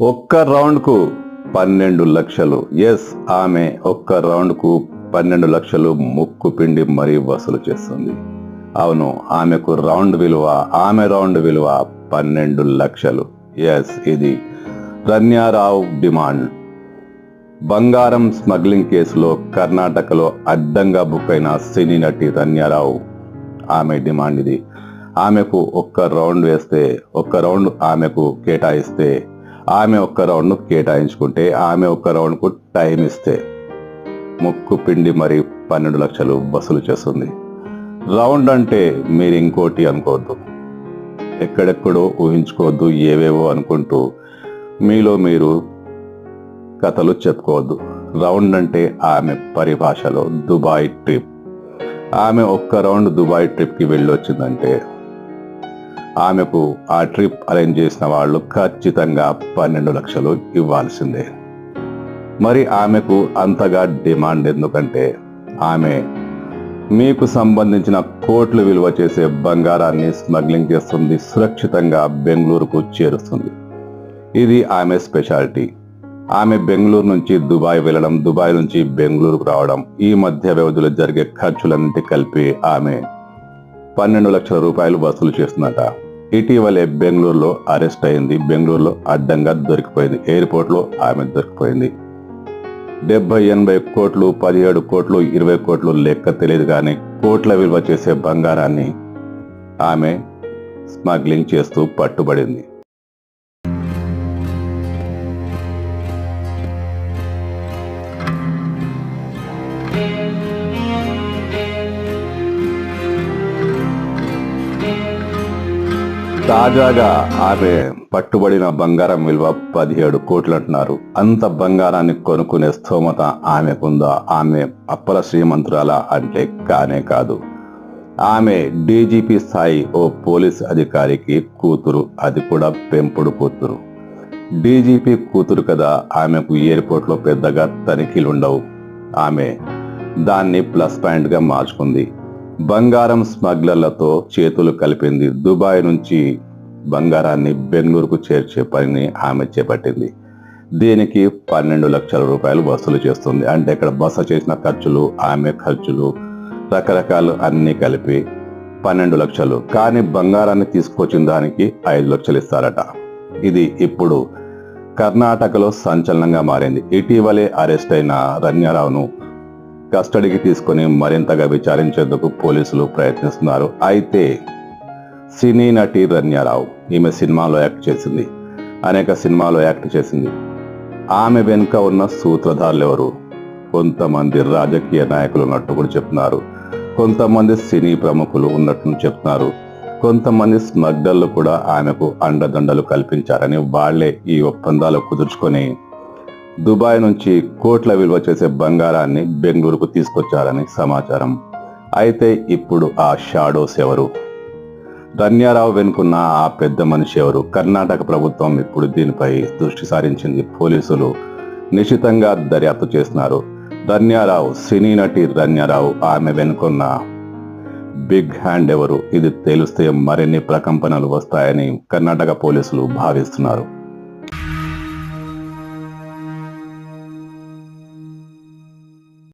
ఒక్క రౌండ్కు పన్నెండు లక్షలు. ఎస్ ఆమె ఒక్క రౌండ్కు పన్నెండు లక్షలు ముక్కు పిండి మరీ వసూలు చేస్తుంది. అవును ఆమెకు రౌండ్ విలువ ఆమె రౌండ్ విలువ పన్నెండు లక్షలు. ఎస్ ఇది రన్యారావు డిమాండ్. బంగారం స్మగ్లింగ్ కేసులో కర్ణాటకలో అడ్డంగా బుక్ అయిన సినీ నటి రన్యారావు ఆమె డిమాండ్ ఇది. ఆమెకు ఒక్క రౌండ్ వేస్తే ఒక్క రౌండ్ ఆమెకు కేటాయిస్తే ఆమె ఒక్క రౌండ్ కేటాయించుకుంటే ఆమె ఒక్క రౌండ్కు టైం ఇస్తే ముక్కు పిండి మరి పన్నెండు లక్షలు వసూలు చేస్తుంది. రౌండ్ అంటే మీరు ఇంకోటి అనుకోవద్దు. ఎక్కడెక్కడో ఊహించుకోవద్దు ఏవేవో అనుకుంటూ మీలో మీరు కథలు చెప్పుకోవద్దు. రౌండ్ అంటే ఆమె పరిభాషలో దుబాయ్ ట్రిప్. ఆమె ఒక్క రౌండ్ దుబాయ్ ట్రిప్కి వెళ్ళొచ్చిందంటే ఆమెకు ఆ ట్రిప్ అరేంజ్ చేసిన వాళ్ళు ఖచ్చితంగా పన్నెండు లక్షలు ఇవ్వాల్సిందే. మరి ఆమెకు అంతగా డిమాండ్ ఎందుకంటే ఆమె మీకు సంబంధించిన కోట్లు విలువ చేసే బంగారాన్ని స్మగ్లింగ్ చేస్తుంది సురక్షితంగా బెంగళూరుకు చేరుస్తుంది. ఇది ఆమె స్పెషాలిటీ. ఆమె బెంగళూరు నుంచి దుబాయ్ వెళ్ళడం దుబాయ్ నుంచి బెంగళూరుకు రావడం ఈ మధ్య వ్యవధిలో జరిగే ఖర్చులన్నిటి కలిపి ఆమె పన్నెండు లక్షల రూపాయలు వసూలు చేస్తుందట. ఇటీవలే బెంగళూరులో అరెస్ట్ అయింది. బెంగళూరులో అడ్డంగా దొరికిపోయింది. ఎయిర్పోర్ట్లో ఆమె దొరికిపోయింది. డెబ్బై ఎనభై కోట్లు పదిహేడు కోట్లు ఇరవై కోట్లు లెక్క తెలియదు కానీ కోట్ల విలువ చేసే బంగారాన్ని ఆమె స్మగ్లింగ్ చేస్తూ పట్టుబడింది. తాజాగా ఆమె పట్టుబడిన బంగారం విలువ పదిహేడు కోట్లు అంటున్నారు అంత బంగారాన్ని కొనుక్కునే స్తోమత ఆమెకుందా? ఆమె అప్పల శ్రీమంతురాల అంటే కానే కాదు. ఆమె డీజీపీ స్థాయి ఓ పోలీస్ అధికారికి కూతురు అది కూడా పెంపుడు కూతురు. డీజీపీ కూతురు కదా ఆమెకు ఎయిర్పోర్ట్లో పెద్దగా తనిఖీలు ఉండవు ఆమె దాన్ని ప్లస్ పాయింట్గా మార్చుకుంది. బంగారం స్మగ్లర్లతో చేతులు కలిపింది. దుబాయ్ నుంచి బంగారాన్ని బెంగళూరుకు చేర్చే పనిని ఆమె చేపట్టింది. దీనికి పన్నెండు లక్షల రూపాయలు వసూలు చేస్తుంది. అంటే ఇక్కడ బస చేసిన ఖర్చులు ఆమె ఖర్చులు రకరకాలు అన్నీ కలిపి పన్నెండు లక్షలు. కానీ బంగారాన్ని తీసుకొచ్చిన దానికి ఐదు లక్షలు ఇస్తారట. ఇది ఇప్పుడు కర్ణాటకలో సంచలనంగా మారింది. ఇటీవలే అరెస్ట్ అయిన రన్యారావును కస్టడీకి తీసుకొని మరింతగా విచారించేందుకు పోలీసులు ప్రయత్నిస్తున్నారు. అయితే సినీ నటి రన్యారావు ఈమె సినిమాలో యాక్ట్ చేసింది. అనేక సినిమాలో యాక్ట్ చేసింది. ఆమె వెనుక ఉన్న సూత్రధారులు ఎవరు కొంతమంది రాజకీయ నాయకులు ఉన్నట్టు కూడా చెప్తున్నారు. కొంతమంది సినీ ప్రముఖులు ఉన్నట్టు చెప్తున్నారు. కొంతమంది స్మగ్లర్లు కూడా ఆమెకు అండదండలు కల్పించారని వాళ్ళే ఈ ఒప్పందాలు కుదుర్చుకొని దుబాయ్ నుంచి కోట్ల విలువ చేసే బంగారాన్ని బెంగళూరుకు తీసుకొచ్చారని సమాచారం. అయితే ఇప్పుడు ఆ షాడోస్ ఎవరు? ధన్యారావు వెనుకున్న ఆ పెద్ద మనిషి ఎవరు? కర్ణాటక ప్రభుత్వం ఇప్పుడు దీనిపై దృష్టి సారించింది పోలీసులు. నిశితంగా దర్యాప్తు చేస్తున్నారు. ధన్యారావు సినీ నటి ధన్యారావు ఆమె వెనుకున్న బిగ్ హ్యాండ్ ఎవరు? ఇది తెలిస్తే మరిన్ని ప్రకంపనలు వస్తాయని కర్ణాటక పోలీసులు భావిస్తున్నారు.